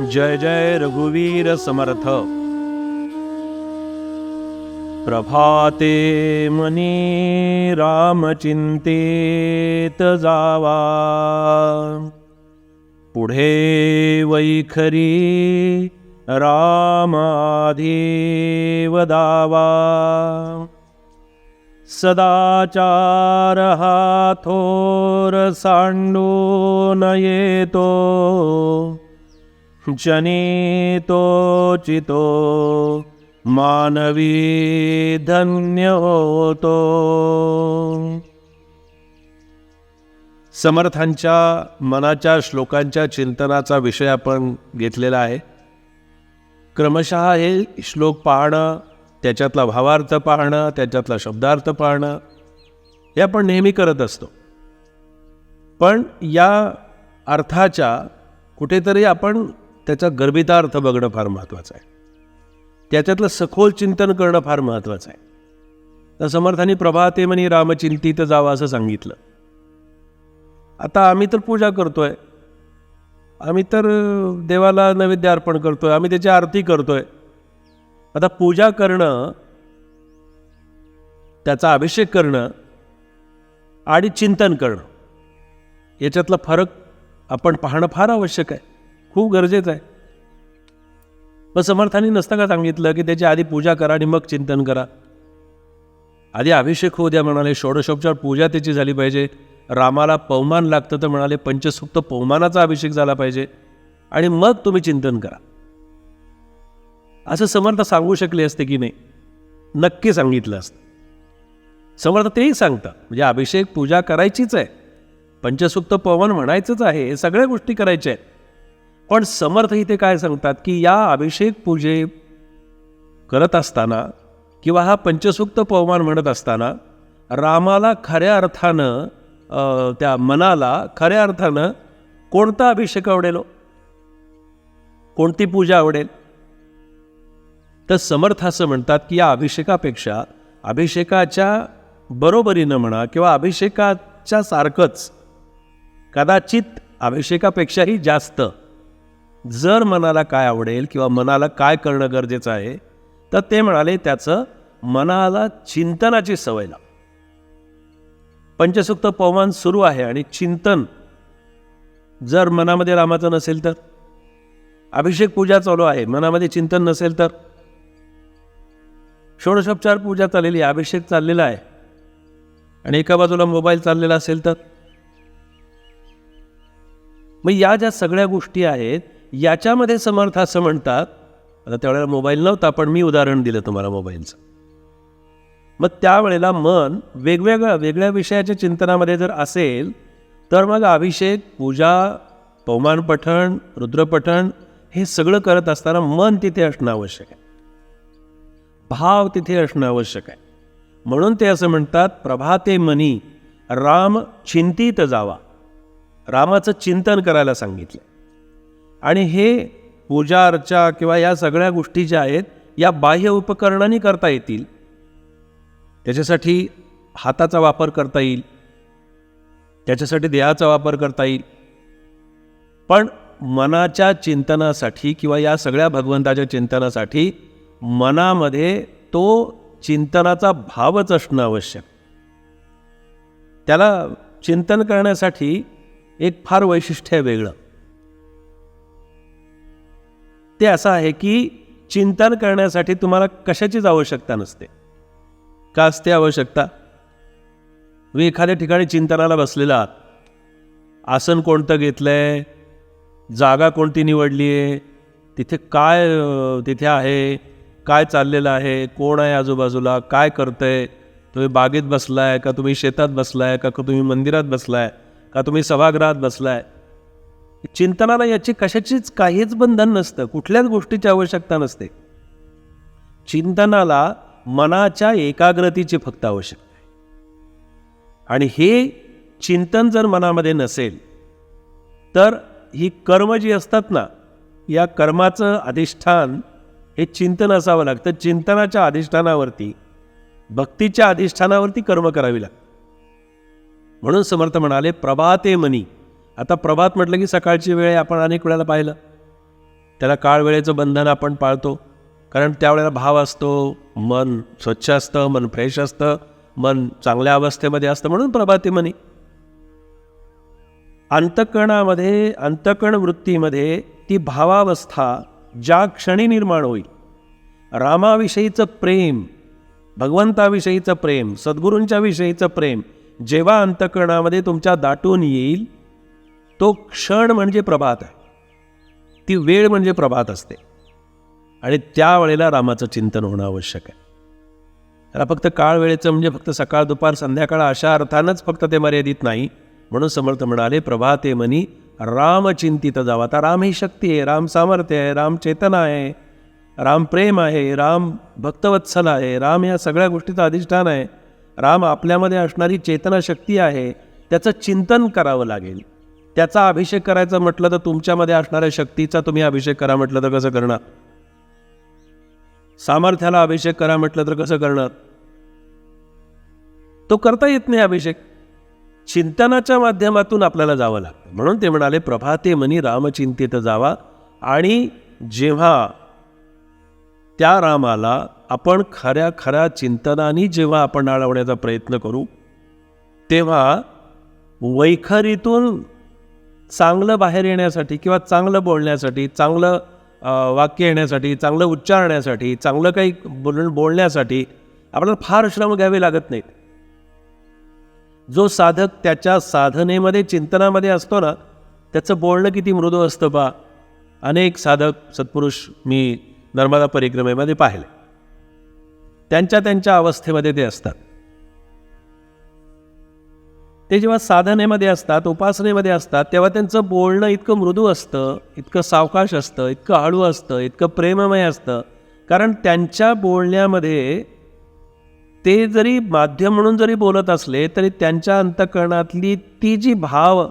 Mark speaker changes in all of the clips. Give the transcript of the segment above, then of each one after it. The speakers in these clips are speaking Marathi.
Speaker 1: जय जय रघुवीर समर्थ। प्रभाते मनी रामचिंतेत जावा। पुढे वैखरी रामाधीव दावा। सदाचार हा थोर सांडून येतो जनितो चितो मानवी धन्य होतो समर्थांच्या मनाच्या श्लोकांच्या चिंतनाचा विषय आपण घेतलेला आहे. क्रमशः हे श्लोक पाहणं त्याच्यातला भावार्थ पाहणं त्याच्यातला शब्दार्थ पाहणं हे आपण नेहमी करत असतो. पण या अर्थाच्या कुठेतरी आपण त्याचा गर्भितार्थ बघणं फार महत्त्वाचं आहे. त्याच्यातलं सखोल चिंतन करणं फार महत्त्वाचं आहे. तर समर्थांनी प्रभाते म्हणे रामचिंतीत जावं असं सांगितलं. आता आम्ही तर पूजा करतोय. आम्ही तर देवाला नैवेद्य अर्पण करतोय. आम्ही त्याची आरती करतोय. आता पूजा करणं त्याचा अभिषेक करणं आणि चिंतन करणं याच्यातला फरक आपण पाहणं फार आवश्यक आहे. खूप गरजेचं आहे. मग समर्थांनी नसतं का सांगितलं की त्याची आधी पूजा करा आणि मग चिंतन करा? आधी अभिषेक होऊ द्या म्हणाले षोडशोपचार पूजा त्याची झाली पाहिजे. रामाला पवमान लागतं तर म्हणाले पंचसुक्त पवमानाचा अभिषेक झाला पाहिजे. आणि मग तुम्ही चिंतन करा. असं समर्थ सांगू शकले असते की नाही? नक्की सांगितलं असतं. समर्थ तेही सांगतात म्हणजे अभिषेक पूजा करायचीच आहे. पंचसुक्त पवन म्हणायचंच आहे हे सगळ्या गोष्टी करायच्या आहेत. पण समर्थ इथे काय सांगतात की या अभिषेक पूजे करत असताना किंवा हा पंचसुक्त पवमान म्हणत असताना रामाला खऱ्या अर्थानं त्या मनाला खऱ्या अर्थानं कोणता अभिषेक आवडेल हो? कोणती पूजा आवडेल? तर समर्थ असं म्हणतात की या अभिषेकापेक्षा अभिषेकाच्या बरोबरीनं म्हणा किंवा अभिषेकाच्या सारखंच कदाचित अभिषेकापेक्षाही जास्त जर मनाला काय आवडेल किंवा मनाला काय करणं गरजेचं आहे तर ते म्हणाले त्याचं मनाला चिंतनाची सवय लाव. पंचसुक्त पवमान सुरू आहे आणि चिंतन जर मनामध्ये रामाचं नसेल तर अभिषेक पूजा चालू आहे मनामध्ये चिंतन नसेल तर. षोडशोपचार पूजा चाललेली आहे अभिषेक चाललेला आहे. आणि एका बाजूला मोबाईल चाललेला असेल तर. मग या ज्या सगळ्या गोष्टी आहेत याच्यामध्ये समर्थ असं म्हणतात आता त्यावेळेला मोबाईल नव्हता पण मी उदाहरण दिलं तुम्हाला मोबाईलचं मग त्यावेळेला मन वेगवेगळ्या वेगळ्या विषयाच्या चिंतनामध्ये जर असेल तर मग अभिषेक पूजा पवमान पठण रुद्रपठण हे सगळं करत असताना मन तिथे असणं आवश्यक आहे. भाव तिथे असणं आवश्यक आहे. म्हणून ते असं म्हणतात प्रभाते मनी राम चिंतित जावा. रामाचं चिंतन करायला सांगितलं आणि हे पूजा अर्चा किंवा या सगळ्या गोष्टी ज्या आहेत या बाह्य उपकरणांनी करता येतील. त्याच्यासाठी हाताचा वापर करता येईल. त्याच्यासाठी देहाचा वापर करता येईल. पण मनाच्या चिंतनासाठी किंवा या सगळ्या भगवंताच्या चिंतनासाठी मनामध्ये तो चिंतनाचा भावच असणं आवश्यक. त्याला चिंतन करण्यासाठी एक फार वैशिष्ट्य आहे वेगळं. ते असं आहे की चिंतन करण्यासाठी तुम्हाला कशाचीच आवश्यकता नसते. का असते आवश्यकता? तुम्ही एखाद्या ठिकाणी चिंतनाला बसलेला आहात. आसन कोणतं घेतलं आहे जागा कोणती निवडली आहे तिथे काय तिथे आहे? काय चाललेलं आहे? कोण आहे आजूबाजूला? काय करतंय? तुम्ही बागेत बसलाय का? तुम्ही शेतात बसलाय का तुम्ही मंदिरात बसलाय? का तुम्ही सभागृहात बसलाय? चिंतनाला याची कशाचीच काहीच बंधन नसतं कुठल्याच गोष्टीची आवश्यकता नसते. चिंतनाला मनाच्या एकाग्रतेची फक्त आवश्यकता आहे. आणि हे चिंतन जर मनामध्ये नसेल तर ही कर्म जी असतात ना या कर्माचं अधिष्ठान हे चिंतन असावं लागतं. चिंतनाच्या अधिष्ठानावरती भक्तीच्या अधिष्ठानावरती कर्म करावी लागतं. म्हणून समर्थ म्हणाले प्रभाते मनी. आता प्रभात म्हटलं की सकाळची वेळ आपण अनेक वेळेला पाहिलं. त्याला काळ वेळेचं बंधन आपण पाळतो. कारण त्यावेळेला भाव असतो मन स्वच्छ असतं मन फ्रेश असतं मन चांगल्या अवस्थेमध्ये असतं म्हणून प्रभाती मनी अंतकणामध्ये अंतकण वृत्तीमध्ये ती भावावस्था ज्या क्षणी निर्माण होईल रामाविषयीचं प्रेम भगवंताविषयीचं प्रेम सद्गुरूंच्या विषयीचं प्रेम जेव्हा अंतकरणामध्ये तुमच्या दाटून येईल तो क्षण म्हणजे प्रभात आहे. ती वेळ म्हणजे प्रभात असते. आणि त्यावेळेला रामाचं चिंतन होणं आवश्यक आहे. त्याला फक्त काळ वेळेचं म्हणजे फक्त सकाळ दुपार संध्याकाळ अशा अर्थानंच फक्त ते मर्यादित नाही. म्हणून समर्थ म्हणाले प्रभाते मनी राम चिंतित जावा. आता राम ही शक्ती आहे राम सामर्थ्य आहे राम चेतना आहे राम प्रेम आहे राम भक्तवत्सल आहे राम या सगळ्या गोष्टीचं अधिष्ठान आहे. राम आपल्यामध्ये असणारी चेतना शक्ती आहे. त्याचं चिंतन करावं लागेल. त्याचा अभिषेक करायचा म्हटलं तर तुमच्यामध्ये असणाऱ्या शक्तीचा तुम्ही अभिषेक करा म्हटलं तर कसं करणार? सामर्थ्याला अभिषेक करा म्हटलं तर कसं करणार? तो करता येत नाही अभिषेक. चिंतनाच्या माध्यमातून आपल्याला जावं लागतं. म्हणून ते म्हणाले प्रभाते मनी रामचिंतेत जावा आणि जेव्हा त्या रामाला आपण खऱ्या खऱ्या चिंतनाने जेव्हा आपण अडवण्याचा प्रयत्न करू तेव्हा वैखरीतून चांगलं बाहेर येण्यासाठी किंवा चांगलं बोलण्यासाठी चांगलं वाक्य येण्यासाठी चांगलं उच्चारण्यासाठी चांगलं काही बोल बोलण्यासाठी आपल्याला फार श्रम घ्यावे लागत नाहीत. जो साधक त्याच्या साधनेमध्ये चिंतनामध्ये असतो ना त्याचं बोलणं किती मृदू असतं बा. अनेक साधक सत्पुरुष मी नर्मदा परिक्रमेमध्ये पाहिले. त्यांच्या त्यांच्या अवस्थेमध्ये ते असतात. ते जेव्हा साधनेमध्ये असतात उपासनेमध्ये असतात तेव्हा त्यांचं बोलणं इतकं मृदू असतं इतकं सावकाश असतं इतकं हळू असतं इतकं प्रेममय असतं. कारण त्यांच्या बोलण्यामध्ये ते जरी माध्यम म्हणून जरी बोलत असले तरी त्यांच्या अंतकरणातली ती जी भाव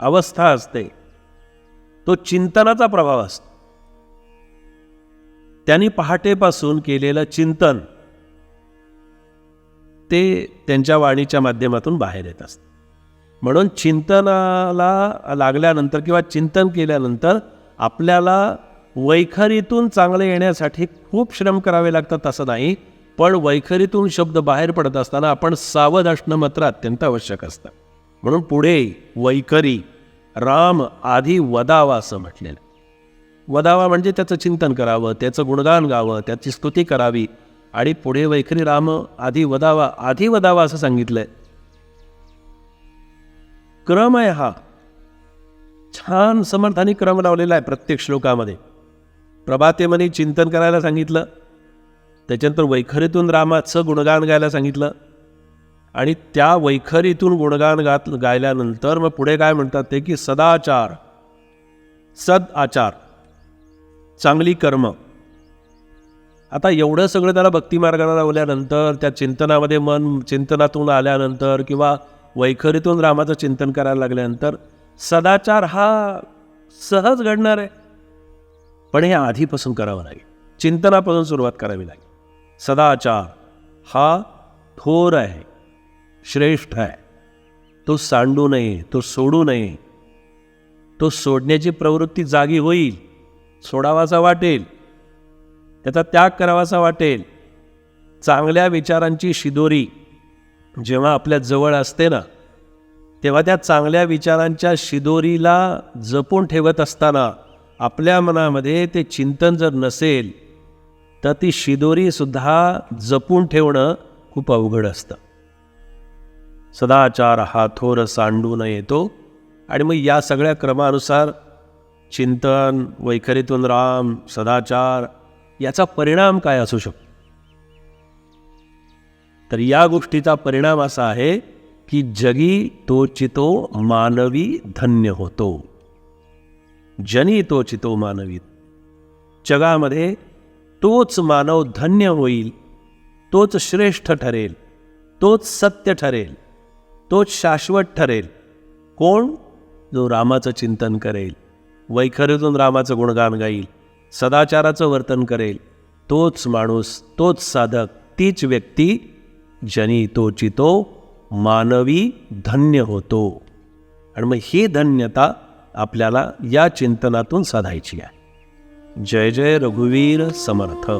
Speaker 1: अवस्था असते तो चिंतनाचा प्रभाव असतो. त्यांनी पहाटेपासून केलेलं चिंतन ते त्यांच्या वाणीच्या माध्यमातून बाहेर येत असतं म्हणून चिंतनाला लागल्यानंतर किंवा चिंतन केल्यानंतर आपल्याला वैखरीतून चांगले येण्यासाठी खूप श्रम करावे लागतात असं नाही पण वैखरीतून शब्द बाहेर पडत असताना आपण सावध असणं मात्र अत्यंत आवश्यक असतं. म्हणून पुढे वैखरी राम आधी वदावा असं म्हटलेलं वदावा म्हणजे त्याचं चिंतन करावं त्याचं गुणगान गावं त्याची स्तुती करावी आणि पुढे वैखरी राम आधी वदावा आधी वदावा असं सांगितलंय. क्रम आहे हा. छान समर्थानी क्रम लावलेला आहे प्रत्येक श्लोकामध्ये. प्रभातेमनी चिंतन करायला सांगितलं. त्याच्यानंतर वैखरीतून रामाचं गुणगान गायला सांगितलं. आणि त्या वैखरीतून गुणगान गात गायल्यानंतर मग पुढे काय म्हणतात ते की सदाचार सद आचार चांगली कर्म. आता एवढं सगळं त्याला भक्तिमार्गाला लावल्यानंतर त्या चिंतनामध्ये मन चिंतनातून आल्यानंतर किंवा वैखरीतून रामाचं चिंतन करायला लागल्यानंतर सदाचार हा सहज घडणार आहे. पण हे आधीपासून करावं लागेल चिंतनापासून सुरुवात करावी लागेल सदाचार हा थोर आहे श्रेष्ठ आहे. तो सांडू नये तो सोडू नये. तो सोडण्याची प्रवृत्ती जागी होईल सोडावासा वाटेल. त्याचा त्याग करावासा वाटेल. चांगल्या विचारांची शिदोरी जेव्हा आपल्या जवळ असते ना तेव्हा त्या चांगल्या विचारांच्या शिदोरीला जपून ठेवत असताना आपल्या मनामध्ये ते चिंतन जर नसेल तर ती शिदोरीसुद्धा जपून ठेवणं खूप अवघड असतं. सदाचार हा थोर सांडून येतो आणि मग या सगळ्या क्रमानुसार चिंतन वैखरीतून राम सदाचार याचा परिणाम काय असू शकतो? तर या गोष्टीचा परिणाम असा आहे की जगी तो चितो मानवी धन्य होतो. जनी तो चितो मानवी. जगामध्ये तोच मानव धन्य होईल तोच श्रेष्ठ ठरेल तोच सत्य ठरेल तोच शाश्वत ठरेल. कोण? जो रामाचं चिंतन करेल. वैखरीतून रामाचं गुणगान गाईल. सदाचाराचं वर्तन करेल. तोच माणूस तोच साधक तीच व्यक्ती जनी तो चितो मानवी धन्य होतो. आणि मग ही धन्यता आपल्याला या चिंतनातून साधायची आहे. जय जय रघुवीर समर्थ.